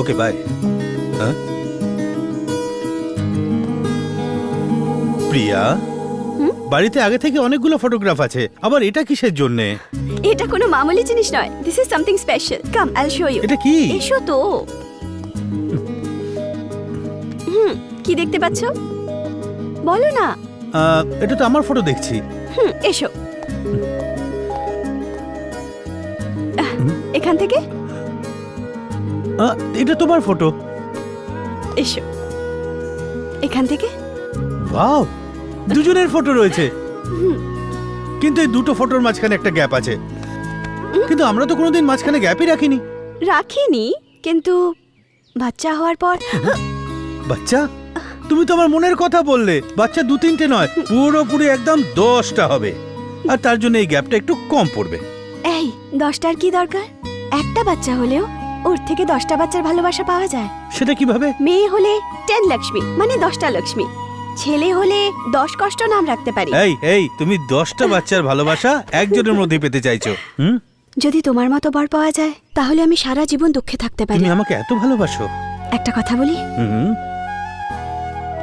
Okay bye হ্যাঁ প্রিয়া? বাড়িতে আগে থেকে অনেকগুলো ফটোগ্রাফ আছে আবার এটা কিসের জন্য? এটা কোনো মামুলি জিনিস নয় this is something special come I'll show you এটা কি? এসো তো। হুম কি দেখতে পাচ্ছ? বলো না। এটা তো আমার ফটো দেখছি। হুম এসো। এখান থেকে? আহ, এটা তোমার ফটো। এসো। এখান থেকে? ওয়াও দুজনের ফটো রয়েছে। কিন্তু এই দুটো ফটোর মাঝখানে একটা গ্যাপ আছে। কিন্তু আমরা তো কোনোদিন মাঝখানে গ্যাপই রাখিনি। রাখিনি? কিন্তু বাচ্চা হওয়ার পর বাচ্চা? তুমি তো আমার মনের কথা বললে। বাচ্চা দু তিনটে নয় পুরোপুরি একদম দশটা হবে। আর তার জন্য এই গ্যাপটা একটু কম পড়বে। এই দশটার কি দরকার? একটা বাচ্চা হলেও? ওর থেকে দশটা বাচ্চার ভালোবাসা পাওয়া যায়। সেটা কীভাবে? মেয়ে হলে টেন লক্ষ্মী মানে দশটা লক্ষ্মী। ছেলে হলে দশ কষ্ট নাম রাখতে পারি। এই এই তুমি দশটা বাচ্চার ভালোবাসা একজনের মধ্যে পেতে চাইছো। হুম? যদি তোমার মতো বর পাওয়া যায় তাহলে আমি সারা জীবন দুঃখে থাকতে পারি। তুমি আমাকে এত ভালোবাসো। একটা কথা বলি? হুম।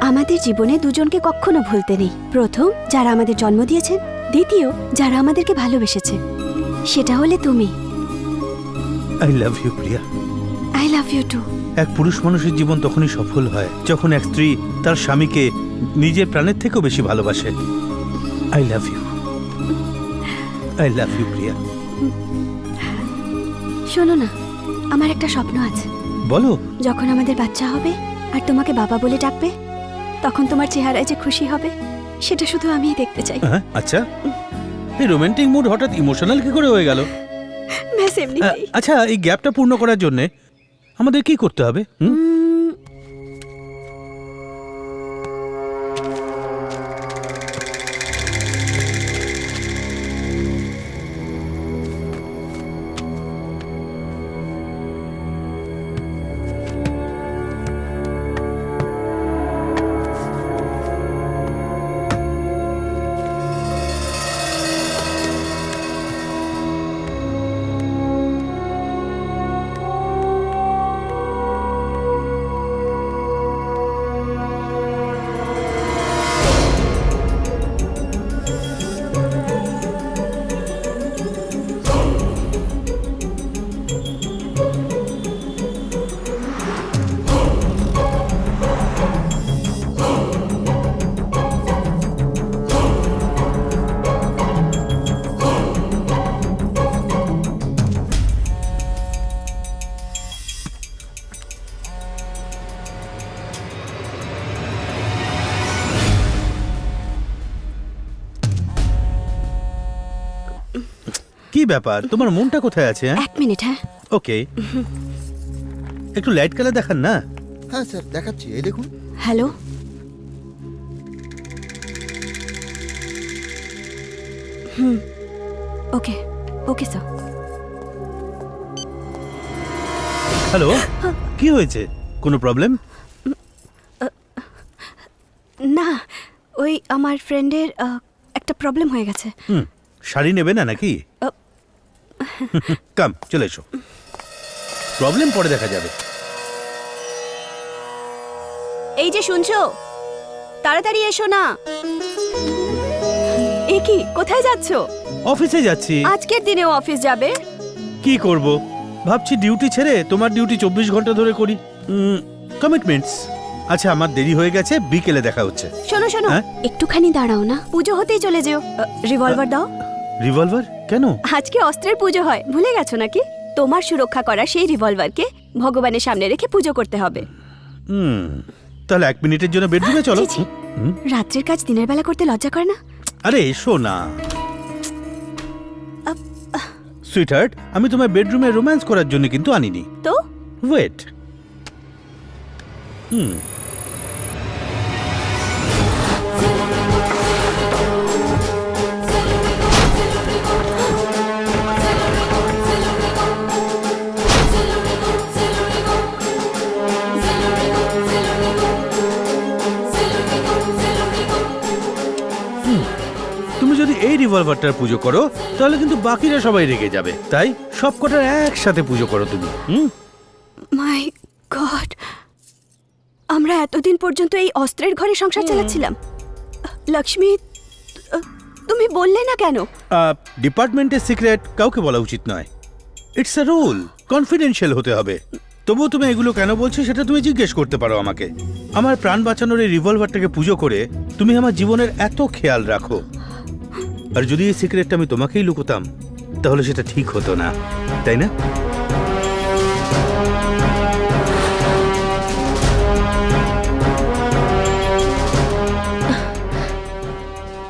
আমাদের জীবনে দুজনকে কখনো ভুলতে নেই। প্রথম যারা আমাদের জন্ম দিয়েছেন। দ্বিতীয় যারা আমাদেরকে ভালোবেসেছে। সেটা হলে তুমি। I love you Priya. I love you too. এক পুরুষ মানুষের জীবন তখনই সফল হয় যখন এক স্ত্রী তার স্বামীকে নিজের প্রাণের থেকেও বেশি ভালোবাসে। I love you. I love you Priya. শোনো না আমার একটা স্বপ্ন আছে। বলো। যখন আমাদের বাচ্চা হবে আর তোমাকে বাবা বলে ডাকবে তখন তোমার চেহারায় যে খুশি হবে সেটা শুধু আমিই দেখতে চাই। হ্যাঁ আচ্ছা। এই রোমান্টিক মুড হঠাৎ ইমোশনাল কি করে হয়ে গেল? ব্যাস এমনিতেই। আচ্ছা এই গ্যাপটা পূর্ণ করার জন্য আমাদের কি করতে হবে হুম? কি ব্যাপার? তোমার মনটা কোথায় আছে হ্যাঁ? এক মিনিট হ্যাঁ। ওকে। একটু লাইট কালার দেখান না? হ্যাঁ স্যার দেখাচ্ছি। এই দেখুন। হ্যালো? হুম। Okay okay sir. হ্যালো? কি হয়েছে? কোনো প্রবলেম না ওই আমার ফ্রেন্ডের একটা প্রবলেম হয়ে গেছে। হুম। শাড়ি নেবে না নাকি। কাম চলে এসো। প্রবলেম পরে দেখা যাবে। এই যে শুনছো তাড়াতাড়ি এসো না। এ কি কোথায় যাচ্ছো? অফিসে যাচ্ছি। আজকের দিনেও অফিস যাবে? কি করব? ভাবছি ডিউটি ছেড়ে তোমার ডিউটি চব্বিশ ঘণ্টা ধরে করি। কমিটমেন্টস আচ্ছা আমার দেরি হয়ে গেছে বিকেলে দেখা হচ্ছে। শোনো শোনো। হ্যাঁ? একটুখানি দাঁড়াও না। পুজো হতেই চলে যেও। রিভলভার দাও। রিভলভার কেন? আজকে অস্ত্রের পুজো হয় ভুলে গেছো নাকি? তোমার সুরক্ষা করা সেই রিভলভারকে ভগবানের সামনে রেখে পুজো করতে হবে। হুম তাহলে এক মিনিটের জন্য বেডরুমে চলো। রাত্রের কাজ দিনের বেলা করতে লজ্জা করে না? আরে এসো না। সুইটহার্ট আমি তোমার বেডরুমে রোম্যান্স করার জন্য কিন্তু আনিনি। তো? ওয়েট হুম। যদি পুজো করো তাহলে কিন্তু বাকিরা সবাই রেগে যাবে। তাই সব কটার একসাথে পুজো করো তুমি হুম? মাই গড আমরা এতদিন পর্যন্ত এই অস্ত্রের ঘরে সংসার চালাচ্ছিলাম। লক্ষ্মী তুমি বললে না কেন? ডিপার্টমেন্টের সিক্রেট কাউকে বলা উচিত নয়। ইটস আ রুল কনফিডেন্সিয়াল হতে হবে। তবুও তুমি এগুলো কেন বলছো সেটা তুমি জিজ্ঞেস করতে পারো আমাকে। আমার প্রাণ বাঁচানোর এই রিভলভারটাকে পুজো করে তুমি আমার জীবনের এত খেয়াল রাখো। আর যদি এই সিক্রেটটা আমি তোমাকেই লুকোতাম তাহলে সেটা ঠিক হতো না তাই না?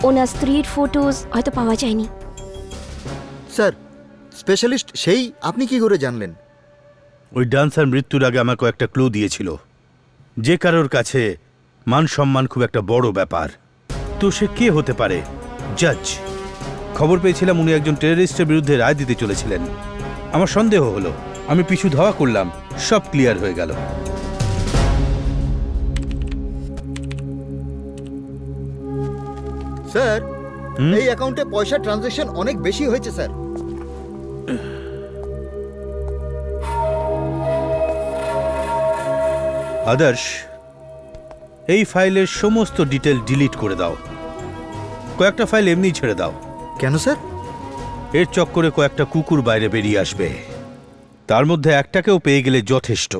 ওনার স্ত্রীর ফটোজ হয়তো পাওয়া যায়নি। স্যার স্পেশালিস্ট সেই আপনি কি করে জানলেন? ওই ডান্সার মৃত্যুর আগে আমাকে একটা ক্লু দিয়েছিল। যে কারোর কাছে মান সম্মান খুব একটা বড় ব্যাপার। তো সে কে হতে পারে? জাজ খবর পেয়েছিলাম উনি একজন টেররিস্টের বিরুদ্ধে রায় দিতে চলেছিলেন। আমার সন্দেহ হলো আমি পিছু ধাওয়া করলাম সব ক্লিয়ার হয়ে গেল। স্যার এই অ্যাকাউন্টে পয়সা ট্রানজ্যাকশন অনেক বেশি হয়েছে স্যার। আদর্শ এই ফাইলের সমস্ত ডিটেল ডিলিট করে দাও। কয়েকটা ফাইল এমনি ছেড়ে দাও। কেন স্যার? এর চক্করে কয়েকটা কুকুর বাইরে বেরিয়ে আসবে। তার মধ্যে একটাকেও পেয়ে গেলে যথেষ্ট।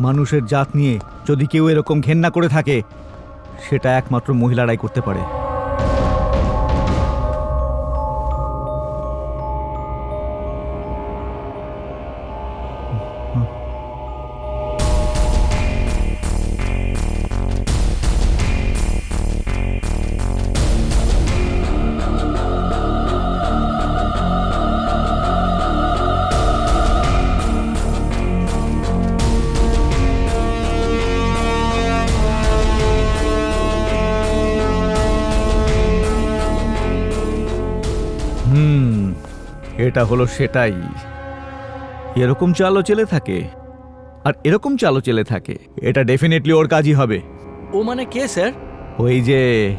মানুষের জাত নিয়ে যদি কেউ এরকম ঘেন্না করে থাকে সেটা একমাত্র মহিলারাই করতে পারে। এটা হলো সেটাই। এরকম চালও চেলে থাকে। আর এরকম চালও চেলে থাকে। এটা ডেফিনেটলি ওর কাজই হবে। ও মানে কে স্যার? ওই যে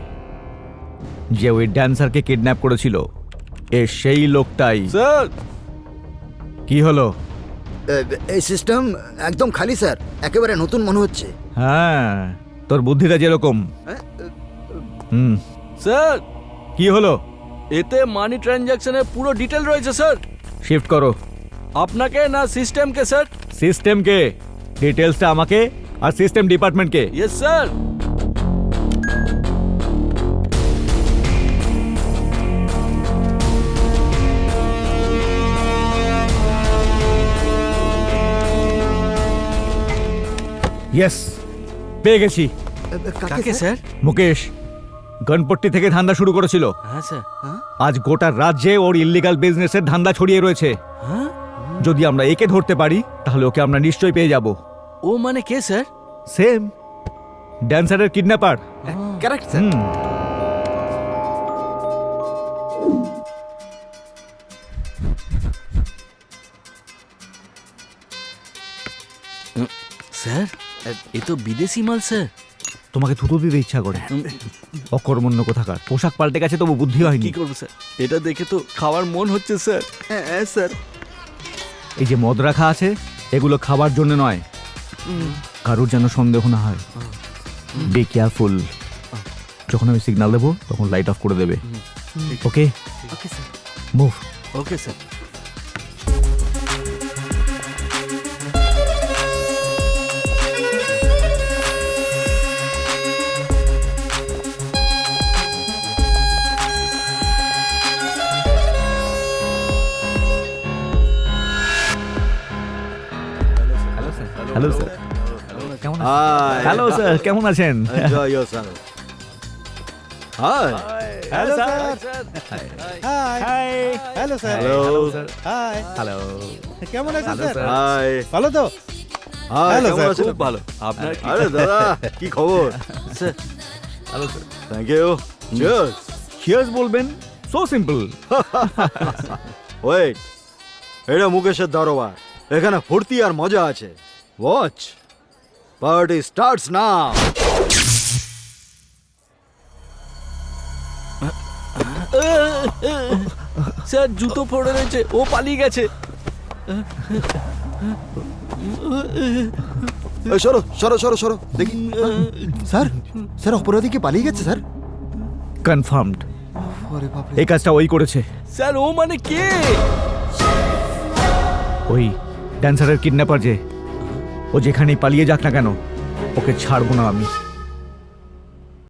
যে ওই ড্যান্সারকে কিডন্যাপ করেছিল। এ সেই লোকটাই। স্যার! কি হলো? এই সিস্টেম একদম খালি স্যার। একেবারে নতুন মনে হচ্ছে। হ্যাঁ তোর বুদ্ধিটা যেরকম। হুম। স্যার! কি হলো? এতে মানি ট্রানজ্যাকশনের পুরো ডিটেল রয়েছে স্যার। শিফট করো। আপনাকে না সিস্টেমকে স্যার? সিস্টেমকে ডিটেলসটা আমাকে আর সিস্টেম ডিপার্টমেন্টকে। Yes sir. ইয়েস পেয়ে গেছি। কাকে স্যার? মুকেশ গনপট্টি থেকে ধান্দা শুরু করেছিল। হ্যাঁ স্যার। আজ গোটা রাজ্যে ওর ইল্লিগাল বিজনেসের ধান্দা ছড়িয়ে রয়েছে। হ্যাঁ? যদি আমরা একে ধরতে পারি তাহলে ওকে আমরা নিশ্চয়ই পেয়ে যাব। ও মানে কে স্যার? সেম। ড্যান্সারের কিডন্যাপার। কারেক্ট স্যার হুম। স্যার এ তো বিদেশি মাল স্যার। তোমাকে থুতু দিতে ইচ্ছা করে। অকর্মণ্য কোথাকার। পোশাক পাল্টে গেছে তবু বুদ্ধি হয়নি। কি করব স্যার? এটা দেখে তো খাওয়ার মন হচ্ছে স্যার। হ্যাঁ স্যার। এই যে মদ রাখা আছে এগুলো খাবার জন্য নয়। কারোর যেন সন্দেহ না হয়। বি কেয়ারফুল যখন আমি সিগনাল দেবো তখন লাইট অফ করে দেবে। Okay okay sir move okay sir hello sir কেমন আছেন? Enjoy yourself hi hello sir hi hello sir hello hi hello কেমন আছেন স্যার হাই ভালো তো? খুব ভালো। আপনার আরে দাদা কি খবর? Sir hello sir thank you cheers cheers বলবেন সো সিম্পল ওয়েট এটা মুকেশের দারোয়ার এখানে ফুর্তি আর মজা আছে। Watch Party starts now. Sir জুতো পড়ে রয়েছে। ও পালিয়ে গেছে। সরো সরো সরো সরো দেখি। স্যার স্যার অপরাধী কি পালিয়ে গেছে স্যার? কনফার্মড এই কাজটা ওই করেছে। স্যার ও মানে কে? ওই ড্যান্সারের কিডন্যাপার যে। ও যেখানেই পালিয়ে যাক না কেন ওকে ছাড়বো না আমি।